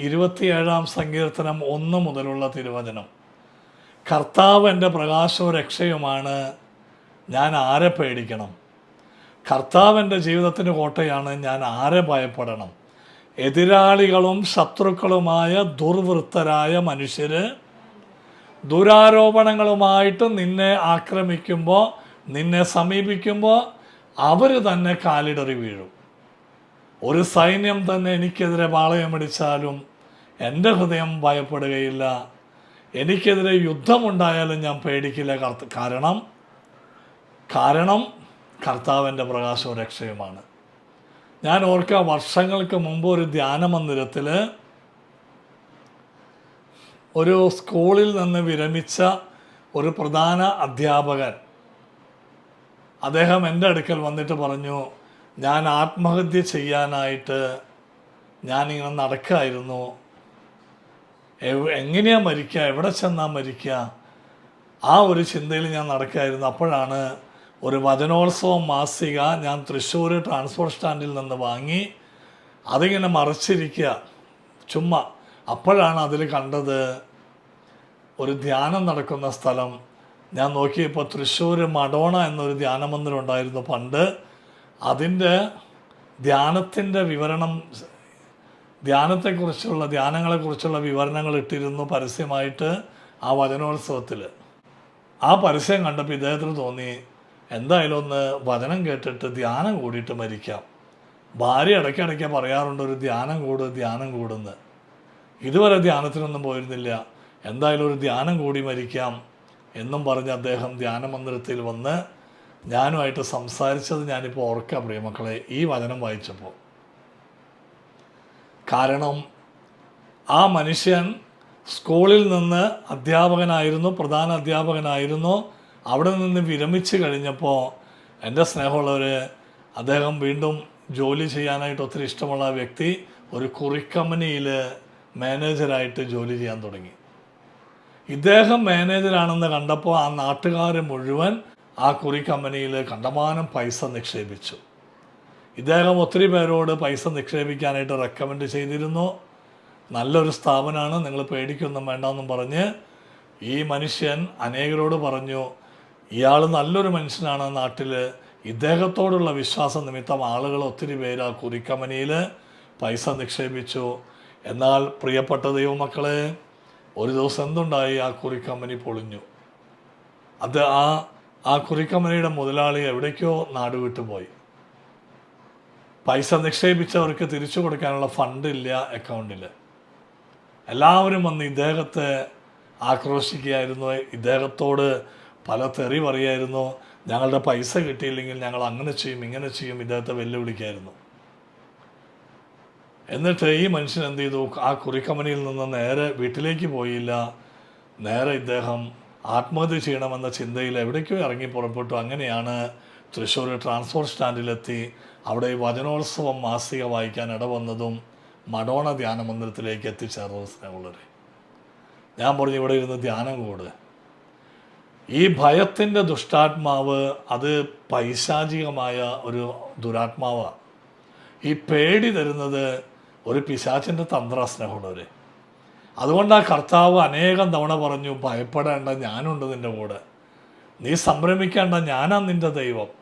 ഇരുപത്തിയേഴാം സങ്കീർത്തനം ഒന്ന് മുതലുള്ള തിരുവചനം. കർത്താവ് എന്റെ പ്രകാശവും രക്ഷയുമാണ് ഞാൻ ആരെ പേടിക്കണം? കർത്താവ് എന്റെ ജീവിതത്തിന് കോട്ടയാണ് ഞാൻ ആരെ ഭയപ്പെടണം? എതിരാളികളും ശത്രുക്കളുമായ ദുർവൃത്തരായ മനുഷ്യർ ദുരാരോപണങ്ങളുമായിട്ട് നിന്നെ ആക്രമിക്കുമ്പോൾ നിന്നെ സമീപിക്കുമ്പോൾ അവർ തന്നെ കാലിടറി വീഴും. ഒരു സൈന്യം തന്നെ എനിക്കെതിരെ പാളയമടിച്ചാലും എന്റെ ഹൃദയം ഭയപ്പെടുകയില്ല. എനിക്കെതിരെ യുദ്ധമുണ്ടായാലും ഞാൻ പേടിക്കില്ല. കർത്ത കാരണം കാരണം കർത്താവിന്റെ പ്രകാശവും രക്ഷയുമാണ്. ഞാൻ ഓർക്കുക വർഷങ്ങൾക്ക് മുമ്പ് ഒരു ധ്യാന മന്ദിരത്തിൽ ഒരു സ്കൂളിൽ നിന്ന് വിരമിച്ച ഒരു പ്രധാന അധ്യാപകൻ അദ്ദേഹം എന്റെ അടുക്കൽ വന്നിട്ട് പറഞ്ഞു ഞാൻ ആത്മഹത്യ ചെയ്യാനായിട്ട് ഞാനിങ്ങനെ നടക്കായിരുന്നു. എവ്- എങ്ങനെയാ മരിക്കുക എവിടെ ചെന്നാൽ മരിക്കുക ആ ഒരു ചിന്തയിൽ ഞാൻ നടക്കുകയായിരുന്നു അപ്പോഴാണ് ഒരു വചനോത്സവം മാസിക ഞാൻ തൃശ്ശൂർ ട്രാൻസ്പോർട്ട് സ്റ്റാൻഡിൽ നിന്ന് വാങ്ങി അതിങ്ങനെ മറച്ചിരിക്കുക ചുമ്മാ. അപ്പോഴാണ് അതിൽ കണ്ടത് ഒരു ധ്യാനം നടക്കുന്ന സ്ഥലം. ഞാൻ നോക്കിയപ്പോൾ തൃശ്ശൂർ മഡോണ എന്നൊരു ധ്യാനമന്ദിരം ഉണ്ടായിരുന്നു പണ്ട്. അതിന്റെ ധ്യാനത്തിന്റെ വിവരണം ധ്യാനത്തെക്കുറിച്ചുള്ള ധ്യാനങ്ങളെക്കുറിച്ചുള്ള വിവരണങ്ങൾ ഇട്ടിരുന്നു പരസ്യമായിട്ട് ആ വചനോത്സവത്തിൽ ആ പരസ്യം കണ്ടപ്പോൾ ഇദ്ദേഹത്തിന് തോന്നി എന്തായാലും ഒന്ന് വചനം കേട്ടിട്ട് ധ്യാനം കൂടിയിട്ട് മരിക്കാം. ഭാര്യ ഇടയ്ക്കിടയ്ക്ക് പറയാറുണ്ട് ഒരു ധ്യാനം കൂട് ധ്യാനം കൂടുന്ന്. ഇതുവരെ ധ്യാനത്തിനൊന്നും പോയിരുന്നില്ല. എന്തായാലും ഒരു ധ്യാനം കൂടി മരിക്കാം എന്നും പറഞ്ഞ് അദ്ദേഹം ധ്യാന മന്ദിരത്തിൽ വന്ന് ഞാനുമായിട്ട് സംസാരിച്ചത് ഞാനിപ്പോൾ ഓർക്കാം പ്രിയമക്കളെ ഈ വചനം വായിച്ചപ്പോൾ കാരണം ആ മനുഷ്യൻ സ്കൂളിൽ നിന്ന് അധ്യാപകനായിരുന്നു പ്രധാന അധ്യാപകനായിരുന്നു. അവിടെ നിന്ന് വിരമിച്ച് കഴിഞ്ഞപ്പോൾ എന്റെ സ്നേഹമുള്ളവർ അദ്ദേഹം വീണ്ടും ജോലി ചെയ്യാനായിട്ട് ഒത്തിരി ഇഷ്ടമുള്ള വ്യക്തി ഒരു കുറിക്കമ്പനിയിൽ മാനേജരായിട്ട് ജോലി ചെയ്യാൻ തുടങ്ങി. ഇദ്ദേഹം മാനേജരാണെന്ന് കണ്ടപ്പോൾ ആ നാട്ടുകാർ മുഴുവൻ ആ കുറി കമ്പനിയിൽ കണ്ടമാനം പൈസ നിക്ഷേപിച്ചു. ഇദ്ദേഹം ഒത്തിരി പേരോട് പൈസ നിക്ഷേപിക്കാനായിട്ട് റെക്കമെൻഡ് ചെയ്തിരുന്നു. നല്ലൊരു സ്ഥാപനമാണ് നിങ്ങൾ പേടിക്കൊന്നും വേണ്ടെന്നും പറഞ്ഞ് ഈ മനുഷ്യൻ അനേകരോട് പറഞ്ഞു ഇയാൾ നല്ലൊരു മനുഷ്യനാണ് നാട്ടിൽ ഇദ്ദേഹത്തോടുള്ള വിശ്വാസ നിമിത്തം ആളുകൾ ഒത്തിരി പേര് ആ കുറിക്കമ്പനിയിൽ പൈസ നിക്ഷേപിച്ചു. എന്നാൽ പ്രിയപ്പെട്ട ദൈവമക്കളെ ഒരു ദിവസം എന്തുണ്ടായി? ആ കുറിക്കമ്പനി പൊളിഞ്ഞു. അത് ആ ആ കുറിക്കമ്പനിയുടെ മുതലാളി എവിടേക്കോ നാട് വിട്ടുപോയി പൈസ നിക്ഷേപിച്ചവർക്ക് തിരിച്ചു കൊടുക്കാനുള്ള ഫണ്ടില്ല അക്കൗണ്ടിൽ എല്ലാവരും വന്ന് ഇദ്ദേഹത്തെ ആക്രോശിക്കുകയായിരുന്നു. ഇദ്ദേഹത്തോട് പല തെറി പറയായിരുന്നു. ഞങ്ങളുടെ പൈസ കിട്ടിയില്ലെങ്കിൽ ഞങ്ങൾ അങ്ങനെ ചെയ്യും ഇങ്ങനെ ചെയ്യും ഇദ്ദേഹത്തെ വെല്ലുവിളിക്കായിരുന്നു. എന്നിട്ട് ഈ മനുഷ്യൻ എന്ത് ചെയ്തു? ആ കുറിക്കമ്പനിയിൽ നിന്ന് നേരെ വീട്ടിലേക്ക് പോയില്ല. നേരെ ഇദ്ദേഹം ആത്മഹത്യ ചെയ്യണമെന്ന ചിന്തയിൽ എവിടേക്കോ ഇറങ്ങി പുറപ്പെട്ടു. അങ്ങനെയാണ് തൃശ്ശൂർ ട്രാൻസ്പോർട്ട് സ്റ്റാൻഡിലെത്തി അവിടെ ഈ വചനോത്സവം മാസിക വായിക്കാൻ ഇടവന്നതും മഡോണ ധ്യാന മന്ദിരത്തിലേക്ക് എത്തിച്ചേർന്നത് സ്നേഹമുള്ളവരെ ഞാൻ പറഞ്ഞു ഇവിടെ ഇരുന്ന് ധ്യാനം കൂട്. ഈ ഭയത്തിന്റെ ദുഷ്ടാത്മാവ് അത് പൈശാചികമായ ഒരു ദുരാത്മാവാണ് ഈ പേടി തരുന്നത് ഒരു പിശാചിന്റെ തന്ത്ര സ്നേഹമുള്ളവർ അതുകൊണ്ട് ആ കർത്താവ് അനേകം തവണ പറഞ്ഞു ഭയപ്പെടേണ്ട ഞാനുണ്ട് നിന്റെ കൂടെ. നീ സംരംഭിക്കേണ്ട ഞാനാ നിന്റെ ദൈവം.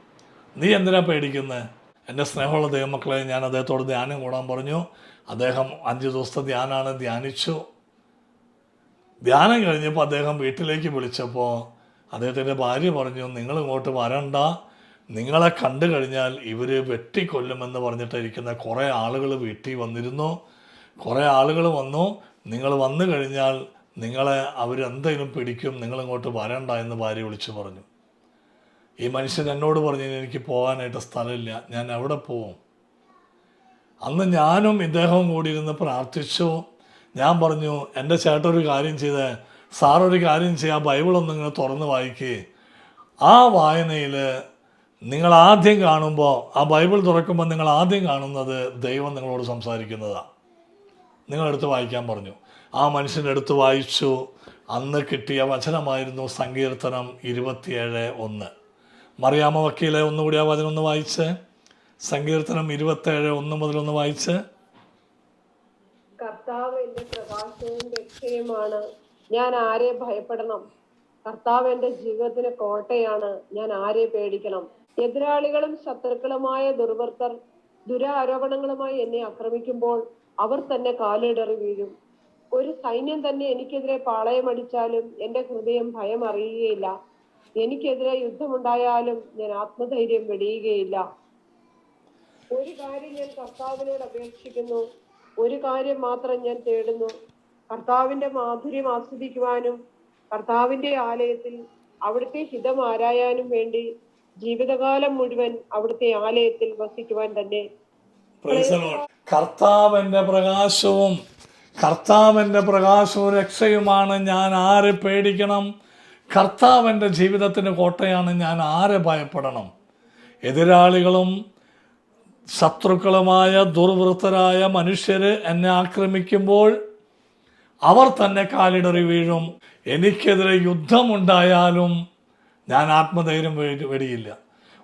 നീ എന്തിനാ പേടിക്കുന്നത് എന്റെ സ്നേഹമുള്ള ദൈവമക്കളെ ഞാൻ അദ്ദേഹത്തോട് ധ്യാനം കൂടാൻ പറഞ്ഞു. അദ്ദേഹം അഞ്ച് ദിവസത്തെ ധ്യാനമാണ് ധ്യാനിച്ചു. ധ്യാനം കഴിഞ്ഞപ്പോൾ അദ്ദേഹം വീട്ടിലേക്ക് വിളിച്ചപ്പോൾ അദ്ദേഹത്തിന്റെ ഭാര്യ പറഞ്ഞു നിങ്ങൾ ഇങ്ങോട്ട് വരണ്ട. നിങ്ങളെ കണ്ടു കഴിഞ്ഞാൽ ഇവർ വെട്ടിക്കൊല്ലുമെന്ന് പറഞ്ഞിട്ടിരിക്കുന്ന കുറേ ആളുകൾ വീട്ടിൽ വന്നിരുന്നു. കുറേ ആളുകൾ വന്നു. നിങ്ങൾ വന്നു കഴിഞ്ഞാൽ നിങ്ങളെ അവരെന്തെങ്കിലും പിടിക്കും. നിങ്ങളിങ്ങോട്ട് വരണ്ട എന്ന് ഭാര്യ വിളിച്ചു പറഞ്ഞു. ഈ മനുഷ്യൻ എന്നോട് പറഞ്ഞു എനിക്ക് പോകാനായിട്ട് സ്ഥലമില്ല. ഞാൻ എവിടെ പോവും. അന്ന് ഞാനും ഇദ്ദേഹവും കൂടി ഇരുന്ന് പ്രാർത്ഥിച്ചു. ഞാൻ പറഞ്ഞു എന്റെ ചേട്ടൻ ഒരു കാര്യം ചെയ്ത്. സാറൊരു കാര്യം ചെയ്യുക ബൈബിളൊന്നും ഇങ്ങനെ തുറന്ന് വായിക്കേ. ആ വായനയിൽ നിങ്ങൾ ആദ്യം കാണുമ്പോൾ ആ ബൈബിൾ തുറക്കുമ്പോൾ നിങ്ങൾ ആദ്യം കാണുന്നത് ദൈവം നിങ്ങളോട് സംസാരിക്കുന്നതാണ് നിങ്ങളെടുത്ത് വായിക്കാൻ പറഞ്ഞു. ആ മനുഷ്യന്റെ അടുത്ത് വായിച്ചു. അന്ന് കിട്ടിയ വചനമായിരുന്നു സങ്കീർത്തനം ഇരുപത്തിയേഴ് ഒന്ന്. മറിയാമ വക്കീലെ ഒന്നുകൂടി ആ വചനം ഒന്ന് വായിച്ച്. സങ്കീർത്തനം ഇരുപത്തേഴ് ഒന്ന് മുതൽ ഒന്ന് വായിച്ച്. കർത്താവ് എന്റെ പ്രകാശവും രക്ഷയുമാണ്. ഞാൻ ആരെ ഭയപ്പെടണം? കർത്താവ് എന്റെ ജീവിതത്തിന് കോട്ടയാണ്. ഞാൻ ആരെ പേടിക്കണം? എതിരാളികളും ശത്രുക്കളുമായ ദുർവൃത്തർ ദുരാരോപണങ്ങളുമായി എന്നെ ആക്രമിക്കുമ്പോൾ അവർ തന്നെ കാലിടറി വീഴും. ഒരു സൈന്യം തന്നെ എനിക്കെതിരെ പാളയമടിച്ചാലും എന്റെ ഹൃദയം ഭയം അറിയുകയില്ല. എനിക്കെതിരെ യുദ്ധമുണ്ടായാലും ഞാൻ ആത്മധൈര്യം വെടിയുകയില്ല. ഒരു കാര്യം ഞാൻ കർത്താവിനോട് അപേക്ഷിക്കുന്നു. ഒരു കാര്യം മാത്രം ഞാൻ തേടുന്നു. കർത്താവിന്റെ മാധുര്യം ആസ്വദിക്കുവാനും കർത്താവിന്റെ ആലയത്തിൽ അവിടുത്തെ ഹിതം ആരായാനും വേണ്ടി ജീവിതകാലം മുഴുവൻ അവിടുത്തെ ആലയത്തിൽ വസിക്കുവാൻ തന്നെ. കർത്താവിന്റെ പ്രകാശവും കർത്താവിന്റെ പ്രകാശവും രക്ഷയുമാണ് ഞാൻ ആരെ പേടിക്കണം? കർത്താവിന്റെ ജീവിതത്തിന് കോട്ടയാണ് ഞാൻ ആരെ ഭയപ്പെടണം? എതിരാളികളും ശത്രുക്കളുമായ ദുർവൃത്തരായ മനുഷ്യർ എന്നെ ആക്രമിക്കുമ്പോൾ അവർ തന്നെ കാലിടറി വീഴും. എനിക്കെതിരെ യുദ്ധമുണ്ടായാലും ഞാൻ ആത്മധൈര്യം വെടിയില്ല.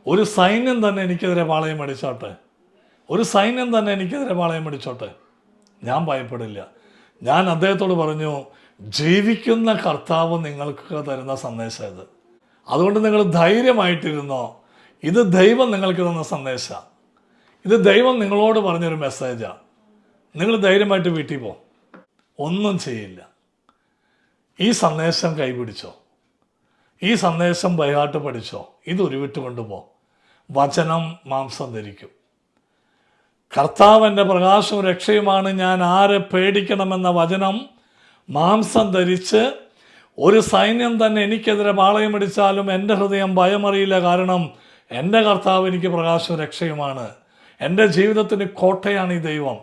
ഒരു സൈന്യം തന്നെ എനിക്കെതിരെ പാളയം അടിച്ചോട്ടെ? ഒരു സൈന്യം തന്നെ എനിക്കെതിരെ പാളയം അടിച്ചോട്ടെ? ഞാൻ ഭയപ്പെടില്ല. ഞാൻ അദ്ദേഹത്തോട് പറഞ്ഞു ജീവിക്കുന്ന കർത്താവ് നിങ്ങൾക്ക് തരുന്ന സന്ദേശം ഇത്. അതുകൊണ്ട് നിങ്ങൾ ധൈര്യമായിട്ടിരുന്നോ. ഇത് ദൈവം നിങ്ങൾക്ക് തന്ന സന്ദേശമാണ് ഇത് ദൈവം നിങ്ങളോട് പറഞ്ഞൊരു മെസ്സേജാണ് നിങ്ങൾ ധൈര്യമായിട്ട് വീട്ടിൽ പോ. ഒന്നും ചെയ്യില്ല. ഈ സന്ദേശം കൈപിടിച്ചോ. ഈ സന്ദേശം ബൈഹാട്ട് പഠിച്ചോ. ഇത് ഉരുവിട്ട് കൊണ്ടുപോ. വചനം മാംസം ധരിക്കും. കർത്താവിന്റെ പ്രകാശവും രക്ഷയുമാണ്. ഞാൻ ആരെ പേടിക്കണമെന്ന വചനം മാംസം ധരിച്ച് ഒരു സൈന്യം തന്നെ എനിക്കെതിരെ പാളയമടിച്ചാലും എന്റെ ഹൃദയം ഭയമറിയില്ല കാരണം എന്റെ കർത്താവ് എനിക്ക് പ്രകാശവും രക്ഷയുമാണ്. എന്റെ ജീവിതത്തിന് കോട്ടയാണ് ഈ ദൈവം.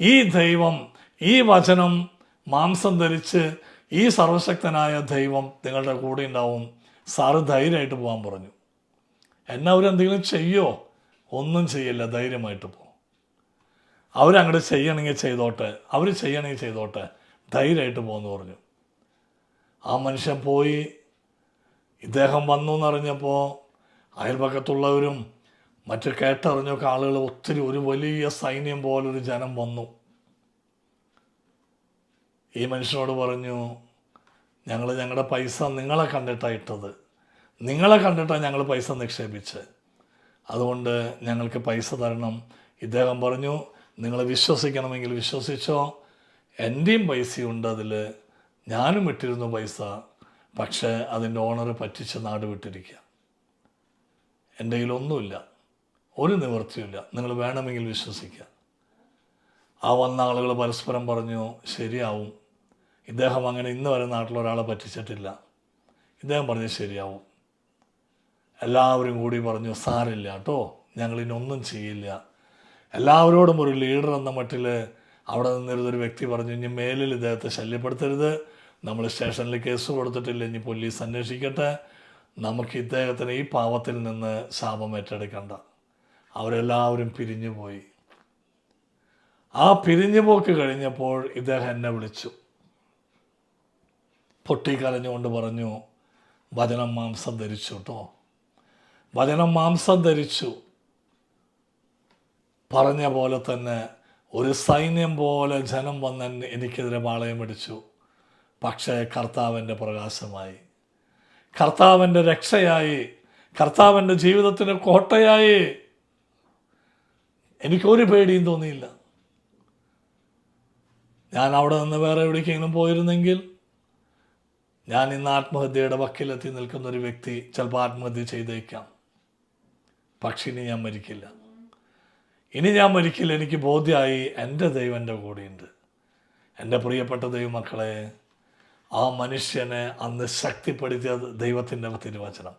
ഈ ദൈവം ഈ വചനം മാംസം ധരിച്ച് ഈ സർവശക്തനായ ദൈവം നിങ്ങളുടെ കൂടെ ഉണ്ടാവും. സാറ് ധൈര്യമായിട്ട് പോകാൻ പറഞ്ഞു. എന്നെ അവരെന്തെങ്കിലും ചെയ്യോ? ഒന്നും ചെയ്യില്ല. ധൈര്യമായിട്ട് പോകും അവരങ്ങോട്ട് ചെയ്യണമെങ്കിൽ ചെയ്തോട്ടെ. അവർ ചെയ്യണമെങ്കിൽ ചെയ്തോട്ടെ. ധൈര്യമായിട്ട് പോകുമെന്ന് പറഞ്ഞു. ആ മനുഷ്യൻ പോയി. ഇദ്ദേഹം വന്നു എന്നറിഞ്ഞപ്പോൾ അയൽപക്കത്തുള്ളവരും മറ്റു കേട്ടറിഞ്ഞൊക്കെ ആളുകൾ ഒത്തിരി ഒരു വലിയ സൈന്യം പോലൊരു ജനം വന്നു. ഈ മനുഷ്യനോട് പറഞ്ഞു ഞങ്ങൾ ഞങ്ങളുടെ പൈസ നിങ്ങളെ കണ്ടിട്ടാണ് ഇട്ടത്. നിങ്ങളെ കണ്ടിട്ടാണ് ഞങ്ങൾ പൈസ നിക്ഷേപിച്ച്. അതുകൊണ്ട് ഞങ്ങൾക്ക് പൈസ തരണം. ഇദ്ദേഹം പറഞ്ഞു നിങ്ങൾ വിശ്വസിക്കണമെങ്കിൽ വിശ്വസിച്ചോ എന്റെയും പൈസയുണ്ട് അതിൽ ഞാനും ഇട്ടിരുന്നു പൈസ പക്ഷേ അതിന്റെ ഓണർ പറ്റിച്ച നാട് വിട്ടിരിക്കുക. എന്റെ കയ്യിലൊന്നുമില്ല. ഒരു നിവൃത്തിയില്ല നിങ്ങൾ വേണമെങ്കിൽ വിശ്വസിക്കുക. ആ വന്ന ആളുകൾ പരസ്പരം പറഞ്ഞു ശരിയാവും. ഇദ്ദേഹം അങ്ങനെ ഇന്ന് വരെ നാട്ടിലൊരാളെ പറ്റിച്ചിട്ടില്ല. ഇദ്ദേഹം പറഞ്ഞു ശരിയാവും. എല്ലാവരും കൂടി പറഞ്ഞു സാരില്ല കേട്ടോ. ഞങ്ങളിനൊന്നും ചെയ്യില്ല. എല്ലാവരോടും ഒരു ലീഡർ എന്ന മട്ടിൽ അവിടെ നിന്നിരുന്നൊരു വ്യക്തി പറഞ്ഞു ഇനി മേലിൽ ഇദ്ദേഹത്തെ ശല്യപ്പെടുത്തരുത്. നമ്മൾ സ്റ്റേഷനിൽ കേസ് കൊടുത്തിട്ടില്ല. ഇനി പോലീസ് അന്വേഷിക്കട്ടെ. നമുക്ക് ഇദ്ദേഹത്തിന് ഈ പാവത്തിൽ നിന്ന് ശാപം ഏറ്റെടുക്കണ്ട. അവരെല്ലാവരും പിരിഞ്ഞു പോയി ആ പിരിഞ്ഞു പോക്ക് കഴിഞ്ഞപ്പോൾ ഇദ്ദേഹം എന്നെ വിളിച്ചു. പൊട്ടിക്കരഞ്ഞുകൊണ്ട് പറഞ്ഞു വചനം മാംസം ധരിച്ചു കേട്ടോ. വചനം മാംസം ധരിച്ചു. പറഞ്ഞ പോലെ തന്നെ ഒരു സൈന്യം പോലെ ജനം വന്ന് എനിക്കെതിരെ പാളയം പിടിച്ചു. പക്ഷേ കർത്താവിന്റെ പ്രകാശമായി. കർത്താവിന്റെ രക്ഷയായി. കർത്താവിന്റെ ജീവിതത്തിന് കോട്ടയായി. എനിക്കൊരു പേടിയും തോന്നിയില്ല. ഞാൻ അവിടെ നിന്ന് വേറെ എവിടേക്കെങ്കിലും പോയിരുന്നെങ്കിൽ ഞാൻ ഇന്ന് ആത്മഹത്യയുടെ വക്കിലെത്തി നിൽക്കുന്ന ഒരു വ്യക്തി ചിലപ്പോൾ ആത്മഹത്യ ചെയ്തേക്കാം. പക്ഷെ ഇനി ഞാൻ മരിക്കില്ല. ഇനി ഞാൻ മരിക്കില്ല എനിക്ക് ബോധ്യമായി എന്റെ ദൈവന്റെ കൂടെയുണ്ട്. എന്റെ പ്രിയപ്പെട്ട ദൈവമക്കളെ ആ മനുഷ്യനെ അന്ന് ശക്തിപ്പെടുത്തിയ ദൈവത്തിന്റെ തിരുവചനം.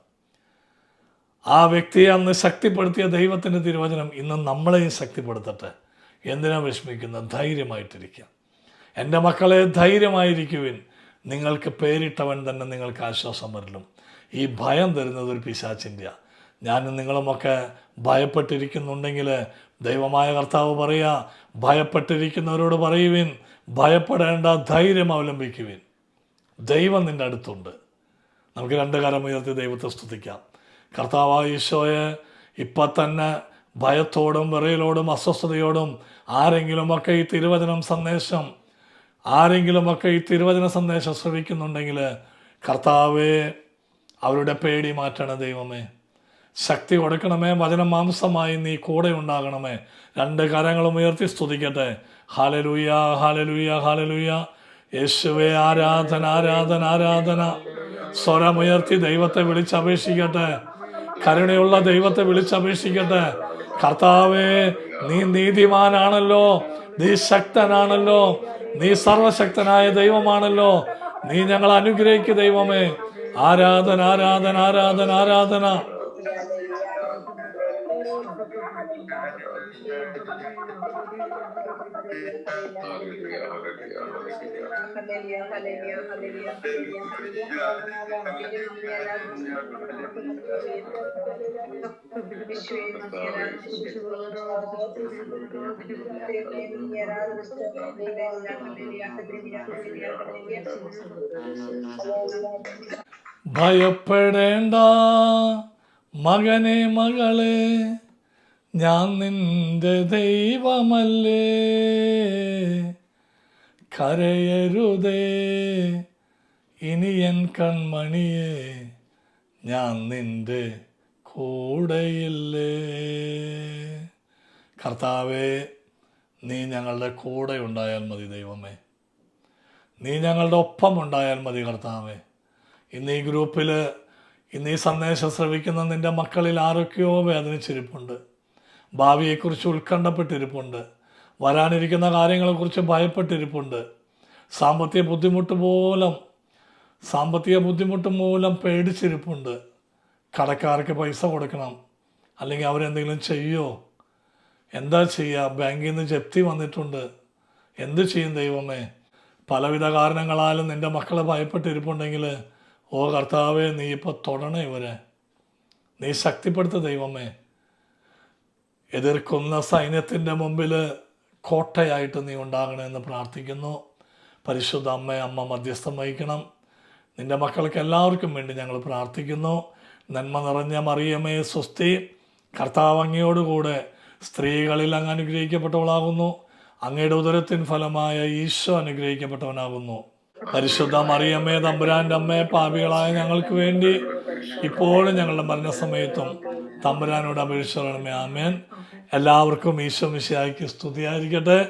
ആ വ്യക്തിയെ അന്ന് ശക്തിപ്പെടുത്തിയ ദൈവത്തിന്റെ തിരുവചനം ഇന്ന് നമ്മളെയും ശക്തിപ്പെടുത്തട്ടെ. എന്തിനാ വിഷമിക്കുന്ന? ധൈര്യമായിട്ടിരിക്കുക എന്റെ മക്കളെ ധൈര്യമായിരിക്കുവിൻ. നിങ്ങൾക്ക് പേരിട്ടവൻ തന്നെ നിങ്ങൾക്ക് ആശ്വാസം വരലും. ഈ ഭയം തരുന്നത് ഒരു പിശാച്ചിന്റെയാണ് ഞാനും നിങ്ങളുമൊക്കെ ഭയപ്പെട്ടിരിക്കുന്നുണ്ടെങ്കിൽ ദൈവമായ കർത്താവ് പറയുക ഭയപ്പെട്ടിരിക്കുന്നവരോട് പറയുവിൻ ഭയപ്പെടേണ്ട ധൈര്യം അവലംബിക്കുവിൻ. ദൈവം നിന്റെ അടുത്തുണ്ട്. നമുക്ക് രണ്ട് കരം ഉയർത്തി ദൈവത്തെ സ്തുതിക്കാം. കർത്താവായ ഈശോയെ ഇപ്പം തന്നെ ഭയത്തോടും വിറയലോടും അസ്വസ്ഥതയോടും ആരെങ്കിലുമൊക്കെ ഈ തിരുവചനം സന്ദേശം ആരെങ്കിലുമൊക്കെ ഈ തിരുവചന സന്ദേശം ശ്രവിക്കുന്നുണ്ടെങ്കിൽ കർത്താവേ അവരുടെ പേടി മാറ്റണ ദൈവമേ. ശക്തി കൊടുക്കണമേ വചനം മാംസമായി നീ കൂടെ ഉണ്ടാകണമേ. രണ്ട് കരങ്ങളും ഉയർത്തി സ്തുതിക്കട്ടെ. ഹാലലൂയ ഹാലലൂയ ഹാലലൂയ യേശുവേ ആരാധന ആരാധന ആരാധന. സ്വരമുയർത്തി ദൈവത്തെ വിളിച്ചപേക്ഷിക്കട്ടെ. കരുണയുള്ള ദൈവത്തെ വിളിച്ചപേക്ഷിക്കട്ടെ. കർത്താവേ നീ നീതിമാനാണല്ലോ. നീ ശക്തനാണല്ലോ. നീ സർവശക്തനായ ദൈവമാണല്ലോ. നീ ഞങ്ങൾ അനുഗ്രഹിക്കു ദൈവമേ. ആരാധന ആരാധന ആരാധന ആരാധന. ഭയപ്പെടേണ്ട മകനെ മകളെ ഞാൻ നിന്റെ ദൈവമല്ലേ? കരയരുതേ. ഇനി എൻ കൺമണിയെ ഞാൻ നിന്റെ കൂടെയില്ലേ? കർത്താവേ നീ ഞങ്ങളുടെ കൂടെ ഉണ്ടായാൽ മതി ദൈവമേ. നീ ഞങ്ങളുടെ ഒപ്പം ഉണ്ടായാൽ മതി കർത്താവേ. ഇന്ന് ഈ ഗ്രൂപ്പിൽ ഇന്ന് ഈ സന്ദേശം ശ്രവിക്കുന്ന നിന്റെ മക്കളിൽ ആരൊക്കെയോ വേദനിച്ചിരിപ്പുണ്ട്. ഭാവിയെക്കുറിച്ച് ഉത്കണ്ഠപ്പെട്ടിരിപ്പുണ്ട്. വരാനിരിക്കുന്ന കാര്യങ്ങളെക്കുറിച്ച് ഭയപ്പെട്ടിരിപ്പുണ്ട്. സാമ്പത്തിക ബുദ്ധിമുട്ട് മൂലം സാമ്പത്തിക ബുദ്ധിമുട്ട് മൂലം പേടിച്ചിരിപ്പുണ്ട്. കടക്കാർക്ക് പൈസ കൊടുക്കണം. അല്ലെങ്കിൽ അവരെന്തെങ്കിലും ചെയ്യോ? എന്താ ചെയ്യുക ബാങ്കിൽ നിന്ന് ജപ്തി വന്നിട്ടുണ്ട്. എന്ത് ചെയ്യും ദൈവമേ? പലവിധ കാരണങ്ങളാലും നിന്റെ മക്കളെ ഭയപ്പെട്ടിരിപ്പുണ്ടെങ്കിൽ ഓ കർത്താവേ നീ ഇപ്പോൾ തൊടണേ ഇവരെ. നീ ശക്തിപ്പെടുത്ത ദൈവമേ. എതിർക്കുന്ന സൈന്യത്തിന്റെ മുമ്പിൽ കോട്ടയായിട്ട് നീ ഉണ്ടാകണമെന്ന് പ്രാർത്ഥിക്കുന്നു. പരിശുദ്ധ അമ്മ അമ്മ മധ്യസ്ഥം വഹിക്കണം. നിന്റെ മക്കൾക്ക് എല്ലാവർക്കും വേണ്ടി ഞങ്ങൾ പ്രാർത്ഥിക്കുന്നു. നന്മ നിറഞ്ഞ മറിയമേ സ്വസ്തി. കർത്താവ് അങ്ങയോടുകൂടെ സ്ത്രീകളിൽ അങ്ങ് അനുഗ്രഹിക്കപ്പെട്ടവളാകുന്നു. അങ്ങയുടെ ഉദരത്തിൻ ഫലമായ ഈശോ അനുഗ്രഹിക്കപ്പെട്ടവനാകുന്നു. പരിശുദ്ധ മറിയമ്മേ തമ്പുരാന്റെ അമ്മയെ പാപികളായ ഞങ്ങൾക്ക് വേണ്ടി ഇപ്പോഴും ഞങ്ങളുടെ മരണസമയത്തും തമ്പുരാനോട് അപേക്ഷിച്ചോളണമേ ആമേൻ. എല്ലാവർക്കും ഈശോ മിശിയായിക്ക് സ്തുതിയായിരിക്കട്ടെ.